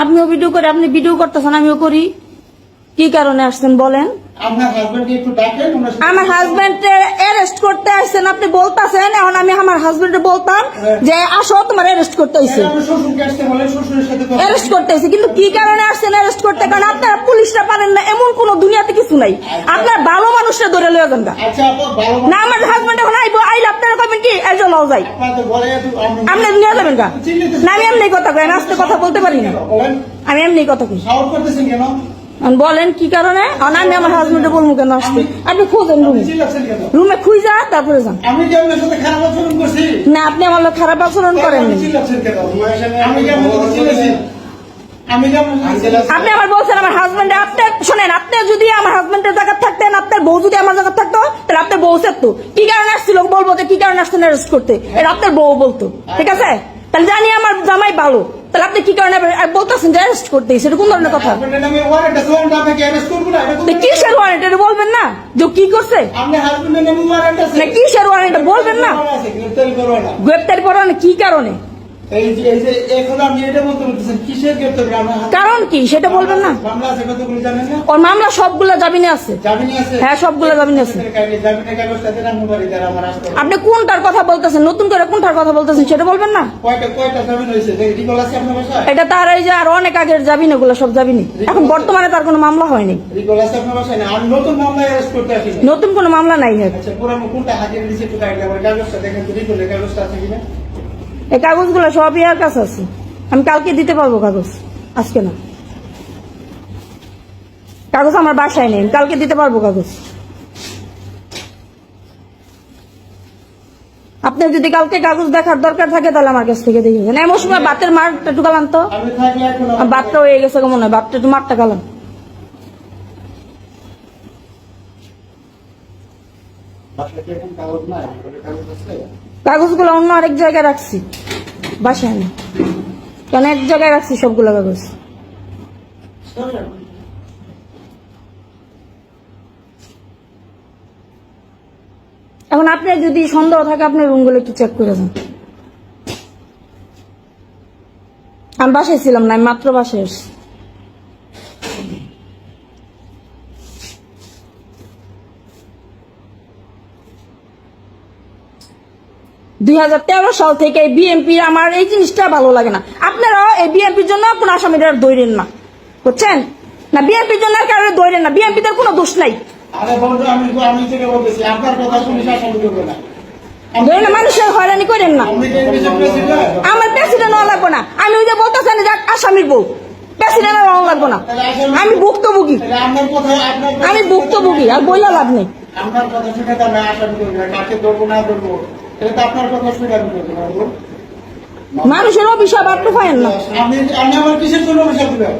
আপনিও ভিডিও করে আপনি ভিডিও করতেছেন আমিও করি। কি কারণে আসছেন বলেন? আমার হাজবেন্ডের অ্যারেস্ট করতে আসছেন আপনি বলতাছেন এখন আমি আমার হাজবেন্ডে বলতাম যে আসো তোমার অ্যারেস্ট করতে হ্যাঁ, কথা অ্যারেস্ট করতে হইছে কিন্তু কি কারণে আসছেন অ্যারেস্ট করতে? কারণ আপনারা পুলিশরা পারেন না এমন কোন দুনিয়াতে কিছু নাই। আপনার ভালো মানুষরা ধরে লয়ে যান। আচ্ছা না আমার হাজবেন্ড এখন আইবো আইলে আপনারা কইবেন কি যে লও যাই। আপনি নিয়ে যাবেন না আমি এমনি কথা কই আমি আস্তে কথা বলতে পারি না। আমি এমনি কথা কই। করতেছেন কেন? বলেন কি কারণে? আমি আমার হাজবেন্ডে বলব কেন আসতে? আপনি খুঁজেন রুমে রুমে খুঁজা তারপরে যান। না আপনি আমার লোক খারাপ আচরণ করেন আপনি আমার বলছেন আমার হাজবেন্ডে আপনি শোনেন আপনি যদি আমার হাজবেন্ডের জায়গা থাকতেন আপনার বউ যদি আমার জায়গা থাকতো তাহলে আপনার বউ তো কি কারণে আসছিল? বলব যে কি কারণে আসছেন অ্যারেস্ট করতে? এটা আপনার বউ বলতো। ঠিক আছে? তাহলে জানি আমার জামাই ভালো। তাহলে আপনি কি কারণে বলতেছেন যে অ্যারেস্ট করতে কোন ধরনের কথা। এটা কিসের ওয়ারেন্ট এটা বলবেন না। যে কি করছে? না কিসের ওয়ারেন্ট এটা বলবেন না। গ্রেপ্তারি পরোয়ানা কি কারণে? কারণ কি? সেটা বলবেন না। ওর মামলা সবগুলা জামিনে আছে। হ্যাঁ সবগুলা জামিনে আছে। আপনি কোনটার কথা বলতেছেন? নতুন করে কোনটার কথা বলতেছেন সেটা বলবেন না? জামিন এটা তার এই যে আর অনেক আগের যাবিনি ওগুলো সব যাবিনি এখন বর্তমানে তার কোনো মামলা হয়নি। নতুন কোনো মামলা নাই। আচ্ছা পুরানো কোনটা হাজির দিয়েছে একটু দেখেন এই কাগজগুলো সব ইয়ার কাছে আছে। আমি কালকে দিতে পারব কাগজ আজকে না। কাগজ আমার বাসায় নেই কালকে দিতে পারব কাগজ। আপনার যদি কালকে কাগজ দেখার দরকার থাকে তাহলে আমার কাছ থেকে দেখে নেন এমন সময় বাতের মারটা একটু গালাম তো। বাতটা হয়ে গেছে মনে হয় বাতটা একটু মারটা গালাম বাসায় কি এখন কাগজ নাই? রিকলের কাগজ আছে? কাগজগুলো অন্য আরেক জায়গায় রাখছি। বাসায় না কেন এক জায়গায় রাখছি সবগুলো কাগজ। এখন আপনি যদি সন্দেহ থাকে, আপনার রুমগুলো একটু চেক করে যান আমি বাসায় ছিলাম না মাত্র বাসায় এসছি দুই হাজার তেরো সাল থেকে বিএনপি আমার এই জিনিসটা ভালো লাগে না। আপনারা এই বিএনপির জন্য কোন আসামিরা দৈরেন না। বুঝছেন? না বিএনপির জন্য কারণে দৈরেন না। বিএনপিদের কোনো দোষ নাই। মানুষের হয়রানি করেন না। আমার প্রেসিডেন্ট হওয়া লাগবো না। আমি ওই যে বলতেছেন যে আসামির বউ। প্রেসিডেন্ট হওয়া লাগবো না। আমি ভুক্তভোগী। আমি ভুক্তভোগী আর বইলা লাভ নেই। আপনার কথা শুনে তো আসামি করব কাকে ধরবো না ধরবো? এটা তো আপনার কথা শুনে আমি করব মানুষের অভিশাপ আপনি পায়েন না। আমি আমি আমার কিসের জন্য অভিশাপ দিবেন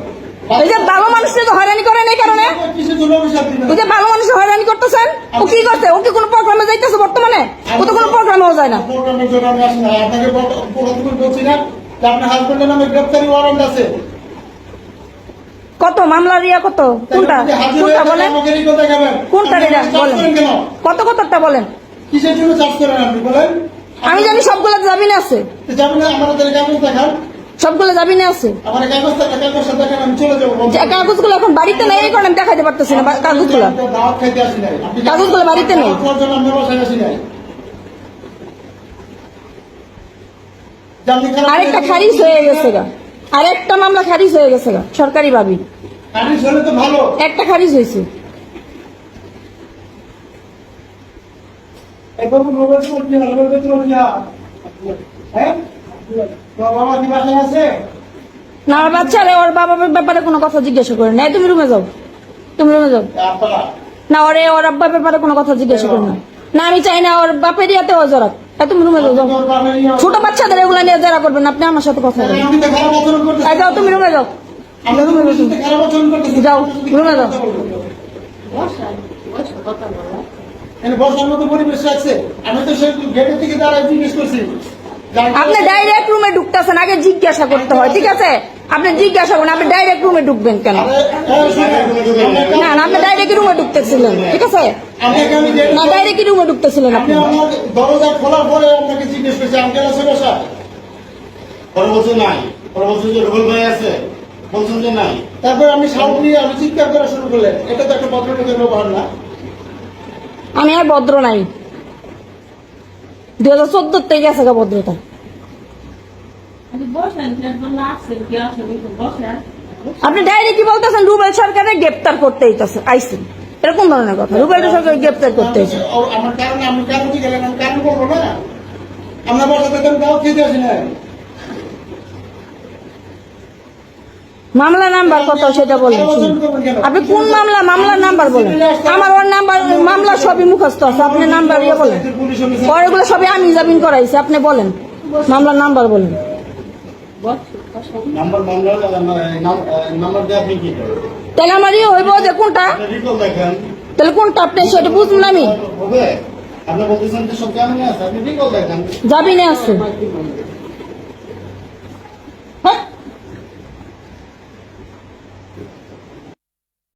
এই যে ভালো মানুষকে তো হয়রানি করেন এই কারণে। কিসের জন্য অভিশাপ দিবেন ওই যে ভালো মানুষের হয়রানি করতেছেন ও কি করছে? ও কি কোনো প্রোগ্রামে যাইতেছে বর্তমানে? ও তো কোনো প্রোগ্রামেও যায় না। প্রোগ্রামের জন্য আমি আসি না। আপনাকে প্রথমে বলছি না যে আপনার হাজবেন্ডের নামে গ্রেপ্তারি ওয়ারেন্ট আছে। কত? মামলা রিয়া কত? কোনটা? কোনটা বলেন? কোনটা রিয়া? বলেন। কত কতটা বলেন? কিসের জন্য চার্জ করেন আপনি বলেন? আমি জানি সবগুলো জামিনে আছে। তো আমাদের কাগজ দেখান। সবগুলো জামিনে আছে। কাগজগুলো এখন বাড়িতে নেই এই কারণে আমি দেখাইতে পারতেছি না কাগজগুলো। কাগজগুলো বাড়িতে নেই। আরেকটা খারিজ হয়ে গেছে গা। আরেকটা মামলা খারিজ হয়ে গেছে গা সরকারি ভাবি। খারিজ হলে তো ভালো। একটা খারিজ হয়েছে। মোবাইল হ্যাঁ? তোমার বাবা কি বাসায় আছে? না আমার বাচ্চারে ওর বাবার ব্যাপারে কোনো কথা জিজ্ঞাসা করে না এই তুমি রুমে যাও। তুমি রুমে যাও। না ওরে ওর আব্বার ব্যাপারে কোনো কথা জিজ্ঞাসা করে না না আমি চাই না ওর বাপের ইয়াতে ও জড়াক তুমি রুমে যাও ছোট বাচ্চাদের এগুলা নিয়ে যারা করবেন আপনি আমার সাথে কথা বলেন। যাও তুমি রুমে যাও। যাও রুমে যাও। এখানে বসার মতো পরিবেশ আছে। আমি তো সেই গেটের থেকে দাঁড়ায় জিজ্ঞেস করছি। আপনি ডাইরেক্ট রুমে ঢুকতেছেন আগে জিজ্ঞাসা করতে হয় ঠিক আছে? আপনি জিজ্ঞাসা করুন আপনি ডাইরেক্ট রুমে ঢুকবেন কেন? না না আপনি ডাইরেক্ট রুমে ঢুকতেছিলেন ঠিক আছে? না ডাইরেক্ট রুমে ঢুকতেছিলেন আপনি। দরজা খোলার পরে আপনাকে জিজ্ঞেস করছি আঙ্কেল আছে বাসা পরে বলছে নাই। বলছে যে রুবেল ভাই আছে। বলছেন যে নাই। তারপর আমি সাউন্ড নিয়ে আমি চিৎকার করা শুরু করলেন। এটা তো একটা ভদ্রলোকের ব্যবহার না। আমি আর ভদ্র নাই। দুই হাজার চোদ্দ থেকে গেছে গা ভদ্রতা। আপনি ডাইরেক্ট কি বলতেছেন? রুবেল সরকারে গ্রেপ্তার করতে হইতেছে আইসেন এরকম ধরনের কথা। রুবেল সরকার গ্রেপ্তার করতে হয়েছে আমার কারণে আমি কারণ কি আমি কারণ করব না? আমরা খেতে আসি না মামলা নাম্বার কত সেটা বলেন আপনি কোন মামলা মামলার নাম্বার বলেন। আমার ওর নাম্বার মামলা সবই মুখস্থ আছে আপনি নাম্বার ইয়ে বলেন। ওর এগুলো সবই আমি জামিন করাইছি আপনি বলেন। মামলার নাম্বার বলেন। তাহলে আমার ইয়ে হইব যে কোনটা? তাহলে কোনটা আপনি সেটা বুঝুন আমি। জামিনে আছে।